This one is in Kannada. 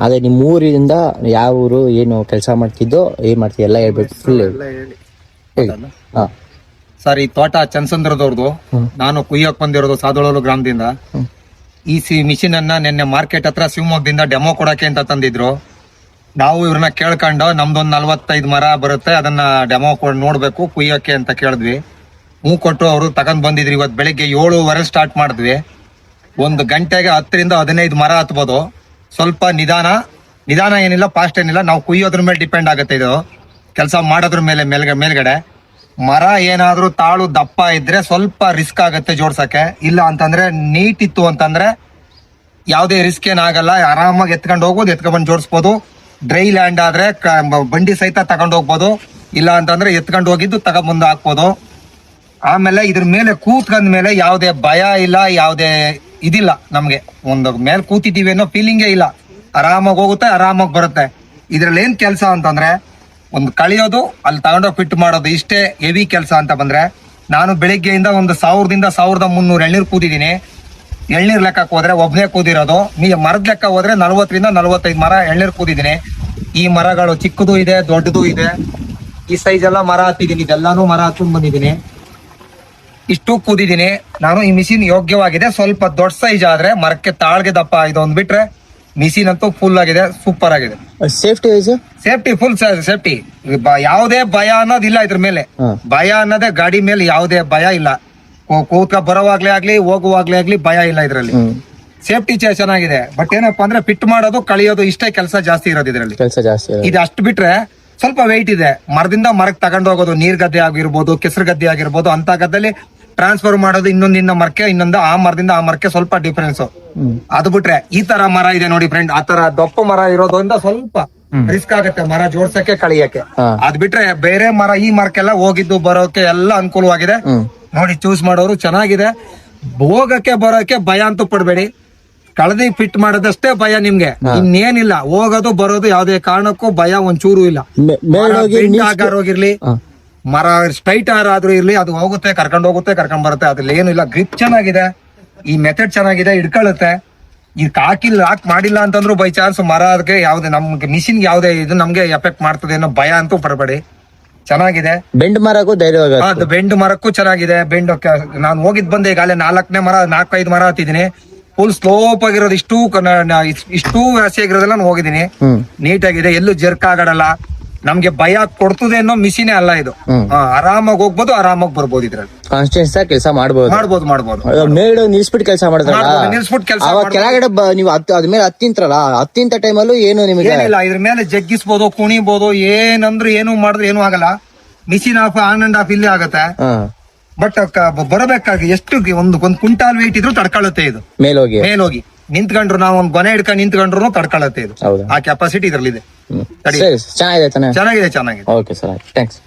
ಅದೇ ನಿಮ್ಮ ಊರಿಂದ ಯಾವ ಊರು ಏನು ಕೆಲಸ ಮಾಡ್ತಿದ್ದು ಏನ್ ಮಾಡ್ತಿದ್ದೆ ಎಲ್ಲ ಹೇಳ್ಬೇಕು ಫುಲ್ ಹೇಳಿ. ಹಾ. ಸರ್ ಈ ತೋಟ ಚನ್ಸಂದ್ರದವ್ರದ್ದು. ನಾನು ಕುಯ್ಯಕ್ ಬಂದಿರೋದು ಸಾದೊಳಲು ಗ್ರಾಮದಿಂದ. ಈ ಸಿ ಮಿಷಿನ್ ಅನ್ನ ನಿನ್ನೆ ಮಾರ್ಕೆಟ್ ಹತ್ರ ಶಿವಮೊಗ್ಗದಿಂದ ಡೆಮೋ ಕೊಡಕ್ಕೆ ಅಂತ ತಂದಿದ್ರು. ನಾವು ಇವ್ರನ್ನ ಕೇಳ್ಕೊಂಡು ನಮ್ದೊಂದು ನಲ್ವತ್ತೈದು ಮರ ಬರುತ್ತೆ ಅದನ್ನ ಡೆಮೋ ಕೊಡ್ ನೋಡ್ಬೇಕು ಕುಯ್ಯಕ್ಕೆ ಅಂತ ಕೇಳಿದ್ವಿ. ಹೂ ಕೊಟ್ಟು ಅವರು ತಗೊಂಡ್ ಬಂದಿದ್ರು. ಇವತ್ತು ಬೆಳಿಗ್ಗೆ ಏಳುವರೆ ಸ್ಟಾರ್ಟ್ ಮಾಡಿದ್ವಿ. ಒಂದು ಗಂಟೆಗೆ ಹತ್ತರಿಂದ ಹದಿನೈದು ಮರ ಹತ್ಬೋದು. ಸ್ವಲ್ಪ ನಿಧಾನ ನಿಧಾನ ಏನಿಲ್ಲ ಫಾಸ್ಟ್ ಏನಿಲ್ಲ. ನಾವು ಕುಯ್ಯೋದ್ರ ಮೇಲೆ ಡಿಪೆಂಡ್ ಆಗುತ್ತೆ ಇದು. ಕೆಲಸ ಮಾಡೋದ್ರ ಮೇಲೆ, ಮೇಲ್ಗ, ಮೇಲ್ಗಡೆ. ಮರ ಏನಾದರೂ ತಾಳು, ದಪ್ಪ ಇದ್ರೆ ಸ್ವಲ್ಪ ರಿಸ್ಕ್ ಆಗುತ್ತೆ ಜೋಡ್ಸೋಕ್ಕೆ. ಇಲ್ಲ ಅಂತಂದ್ರೆ ನೀಟ್ ಇತ್ತು ಅಂತಂದ್ರೆ ಯಾವುದೇ ರಿಸ್ಕ್ ಏನಾಗಲ್ಲ ಆರಾಮಾಗಿ ಎತ್ಕೊಂಡು ಹೋಗ್ಬೋದು ಎತ್ಕೊಂಡ್ಬಂದು ಜೋಡಿಸ್ಬೋದು. ಡ್ರೈ ಲ್ಯಾಂಡ್ ಆದರೆ ಬಂಡಿ ಸಹಿತ ತಗೊಂಡು ಹೋಗ್ಬೋದು. ಇಲ್ಲ ಅಂತಂದ್ರೆ ಎತ್ಕೊಂಡು ಹೋಗಿದ್ದು ತಗೊಂಡ್ಬಂದು ಹಾಕ್ಬೋದು. ಆಮೇಲೆ ಇದ್ರ ಮೇಲೆ ಕೂತ್ಕೊಂಡ ಮೇಲೆ ಯಾವುದೇ ಭಯ ಇಲ್ಲ, ಯಾವುದೇ ಇದಿಲ್ಲ ನಮ್ಗೆ. ಒಂದು ಮೇಲೆ ಕೂತಿದ್ದೀವಿ ಅನ್ನೋ ಫೀಲಿಂಗೇ ಇಲ್ಲ. ಆರಾಮಾಗಿ ಹೋಗುತ್ತೆ, ಆರಾಮಾಗಿ ಬರುತ್ತೆ. ಇದ್ರಲ್ಲಿ ಏನ್ ಕೆಲಸ ಅಂತಂದ್ರೆ, ಒಂದು ಕಳಿಯೋದು, ಅಲ್ಲಿ ತಗೊಂಡೋಗಿ ಫಿಟ್ ಮಾಡೋದು ಇಷ್ಟೇ ಹೆವಿ ಕೆಲಸ ಅಂತ ಬಂದ್ರೆ, ನಾನು ಬೆಳಿಗ್ಗೆಯಿಂದ ಒಂದು ಸಾವಿರದಿಂದ ಸಾವಿರದ ಮುನ್ನೂರು ಎಳ್ನೀರು ಕೂತಿದ್ದೀನಿ. ಎಳ್ನೀರು ಲೆಕ್ಕಕ್ಕೆ ಹೋದ್ರೆ ಒಬ್ನೇ ಕೂದಿರೋದು ನೀವು ಮರದ ಲೆಕ್ಕ ಹೋದ್ರೆ ನಲ್ವತ್ತರಿಂದ ನಲ್ವತ್ತೈದು ಮರ ಎಳ್ನೀರು ಕೂದಿದ್ದೀನಿ ಈ ಮರಗಳು ಚಿಕ್ಕದು ಇದೆ, ದೊಡ್ಡದು ಇದೆ. ಈ ಸೈಜ್ ಎಲ್ಲ ಮರ ಹತ್ತಿದ್ದೀನಿ ಇದೆಲ್ಲಾನು ಮರ ಹತ್ಕೊಂಡು ಬಂದಿದ್ದೀನಿ. ಇಷ್ಟು ಕೂದಿದ್ದೀನಿ. ನಾನು ಈ ಮಿಷಿನ್ ಯೋಗ್ಯವಾಗಿದೆ. ಸ್ವಲ್ಪ ದೊಡ್ಡ ಸೈಜ್ ಆದ್ರೆ ಮರಕ್ಕೆ ತಾಳ್ಗೆ ದಪ್ಪ ಇದೊಂದ್ ಬಿಟ್ರೆ ಮಿಷಿನ್ ಅಂತೂ ಫುಲ್ ಆಗಿದೆ ಸೂಪರ್ ಆಗಿದೆ. ಸೇಫ್ಟಿ ಸೇಫ್ಟಿ ಫುಲ್ ಸೇಫ್ಟಿ ಯಾವುದೇ ಭಯ ಅನ್ನೋದಿಲ್ಲ ಇದ್ರ ಮೇಲೆ. ಭಯ ಅನ್ನೋದೇ ಗಾಡಿ ಮೇಲೆ ಯಾವುದೇ ಭಯ ಇಲ್ಲ. ಕೂತ್ಕ ಬರೋವಾಗ್ಲೇ ಆಗ್ಲಿ ಹೋಗುವಾಗ್ಲೇ ಆಗ್ಲಿ ಭಯ ಇಲ್ಲ ಇದ್ರಲ್ಲಿ. ಸೇಫ್ಟಿ ಚೆನ್ನಾಗಿದೆ. ಬಟ್ ಏನಪ್ಪಾ ಅಂದ್ರೆ ಫಿಟ್ ಮಾಡೋದು ಕಳಿಯೋದು ಇಷ್ಟೇ ಕೆಲಸ ಜಾಸ್ತಿ ಇರೋದು ಇದ್ರಲ್ಲಿ. ಕೆಲಸ ಜಾಸ್ತಿ. ಇದು ಅಷ್ಟು ಬಿಟ್ರೆ ಸ್ವಲ್ಪ ವೆಯ್ಟ್ ಇದೆ. ಮರದಿಂದ ಮರಕ್ಕೆ ತಗೊಂಡು ಹೋಗೋದು ನೀರ್ ಗದ್ದೆ ಆಗಿರ್ಬೋದು ಕೆಸರು ಗದ್ದೆ ಆಗಿರ್ಬೋದು ಅಂತ ಗದ್ದಲ್ಲಿ ಟ್ರಾನ್ಸ್ಫರ್ ಮಾಡೋದು ಇನ್ನೊಂದಿನ ಮರಕ್ಕೆ ಇನ್ನೊಂದು ಆ ಮರದಿಂದ ಆ ಮರಕ್ಕೆ ಸ್ವಲ್ಪ ಡಿಫರೆನ್ಸ್ ಅದು ಬಿಟ್ರೆ ಈ ತರ ಮರ ಇದೆ ನೋಡಿ ಫ್ರೆಂಡ್ ಆ ತರ ದಪ್ಪ ಮರ ಇರೋದ್ರಿಂದ ಸ್ವಲ್ಪ ರಿಸ್ಕ್ ಆಗುತ್ತೆ ಮರ ಜೋಡ್ಸಕ್ಕೆ ಕಳಿಯಕ್ಕೆ. ಅದ್ ಬಿಟ್ರೆ ಬೇರೆ ಮರ ಈ ಮರಕ್ಕೆಲ್ಲ ಹೋಗಿದ್ದು ಬರೋಕೆ ಎಲ್ಲ ಅನುಕೂಲವಾಗಿದೆ. ನೋಡಿ ಚೂಸ್ ಮಾಡೋರು ಚೆನ್ನಾಗಿದೆ. ಹೋಗಕ್ಕೆ ಬರೋಕೆ ಭಯ ಅಂತೂ ಪಡ್ಬೇಡಿ. ಕಳದಿ ಫಿಟ್ ಮಾಡೋದಷ್ಟೇ ಭಯ ನಿಮ್ಗೆ. ಇನ್ನೇನಿಲ್ಲ ಹೋಗೋದು ಬರೋದು ಯಾವ್ದೇ ಕಾರಣಕ್ಕೂ ಭಯ ಒಂಚೂರು ಇಲ್ಲ. ಆಕಾರ ಹೋಗಿರ್ಲಿ. ಮರ ಸ್ಟ್ರೈಟ್ ಆದ್ರೂ ಇರ್ಲಿ ಅದು ಹೋಗುತ್ತೆ ಕರ್ಕೊಂಡು ಹೋಗುತ್ತೆ ಕರ್ಕೊಂಡ್ ಬರುತ್ತೆ ಅದ್ರಲ್ಲಿ ಏನು ಇಲ್ಲ. ಗ್ರಿಪ್ ಚೆನ್ನಾಗಿದೆ ಈ ಮೆಥಡ್ ಚೆನ್ನಾಗಿದೆ ಹಿಡ್ಕೊಳ್ಳುತ್ತೆ. ಇದಕ್ಕೆ ಹಾಕಿಲ್ಲ ಹಾಕ್ ಮಾಡಿಲ್ಲ ಅಂತಂದ್ರು ಬೈ ಚಾನ್ಸ್ ಮರ ಅದಕ್ಕೆ ಯಾವ್ದೇ ನಮ್ಗೆ ಮಿಷಿನ್ ಯಾವ್ದೇ ಇದು ನಮ್ಗೆ ಎಫೆಕ್ಟ್ ಮಾಡ್ತದೆ ಅನ್ನೋ ಭಯ ಅಂತೂ ಪಡಬೇಡಿ. ಚೆನ್ನಾಗಿದೆ. ಬೆಂಡ್ ಮರಕ್ಕೂ ಧೈರ್ಯ ಬೆಂಡ್ ಮರಕ್ಕೂ ಚೆನ್ನಾಗಿದೆ. ಬೆಂಡ್ ನಾನು ಹೋಗಿದ್ ಬಂದೆ ಈಗಾಗಲೇ ನಾಲ್ಕನೇ ಮರ ನಾಲ್ಕೈದು ಮರ ಹತ್ತಿದ್ದೀನಿ. ಫುಲ್ ಸ್ಲೋಪ್ ಆಗಿರೋದು ಇಷ್ಟು ಇಷ್ಟು ವ್ಯಾಸಿ ಆಗಿರೋದೆಲ್ಲ ನಾನು ಹೋಗಿದ್ದೀನಿ. ನೀಟ್ ನೀಟಾಗಿದೆ ಎಲ್ಲೂ ಜರ್ಕ್ ಆಗಡಲ್ಲ ನಮ್ಗೆ ಭಯ ಕೊಡ್ತದೆ ಅನ್ನೋ ಮಿಷಿನೇ ಅಲ್ಲ ಇದು. ಆರಾಮಾಗಿ ಹೋಗ್ಬೋದು ಆರಾಮಾಗಿ ಬರ್ಬೋದು ಇದ್ರಲ್ಲಿ. ಕಾನ್ಸ್ಟೆನ್ಸ್ ಕೆಲಸ ಮಾಡಬಹುದು ಮಾಡ್ಬೋದು ಮಾಡ್ಬೋದು. ಮೇಲ್ಗಡೆ ನಿಲ್ಸ್ಬಿಟ್ಟು ಕೆಲಸ ಮಾಡಿದ್ರಲ್ಲ ನಿಲ್ಸ್ಬಿಟ್ಟು ಕೆಲಸ. ಕೆಳಗಡೆ ನೀವು ಅದ್ಮೇಲೆ ಹತ್ತಿಂತ್ರಲ್ಲ? ಹತ್ತಿಂತ ಟೈಮಲ್ಲೂ ಏನು ನಿಮಗೆ? ಏನಿಲ್ಲ ಇದ್ರ ಮೇಲೆ ಜಗ್ಗಿಸ್ಬೋದು ಕುಣಿಬೋದು ಏನಂದ್ರೆ ಏನು ಮಾಡಿದ್ರೆ ಏನು ಆಗಲ್ಲ. Machine off on and off ಇಲ್ಲೇ ಆಗತ್ತೆ. ಬಟ್ ಬರಬೇಕಾಗಿ ಎಷ್ಟು ಒಂದು ಒಂದು ಕ್ವಿಂಟಾಲ್ ವೇಟ್ ಇದ್ರು ತಡ್ಕೊಳ್ಳುತ್ತೆ ಇದು. ಮೇಲೋಗಿ. ಮೇಲೋಗಿ. ನಿಂತ್ಕೊಂಡ್ರು ನಾವು ಒಂದ್ ಗೊನೆ ಹಿಡ್ಕೊಂಡು ನಿಂತ್ಕೊಂಡ್ರು ತಡ್ಕೊಳ್ಳುತ್ತೆ ಇದು. ಹೌದಾ. ಆ ಕೆಪಾಸಿಟಿ ಇದ್ರಲ್ಲಿ ಇದೆ. ಸರಿ ಚೆನ್ನಾಗಿದೆ ತಾನೆ? ಚೆನ್ನಾಗಿದೆ ಚೆನ್ನಾಗಿದೆ. Okay sir thanks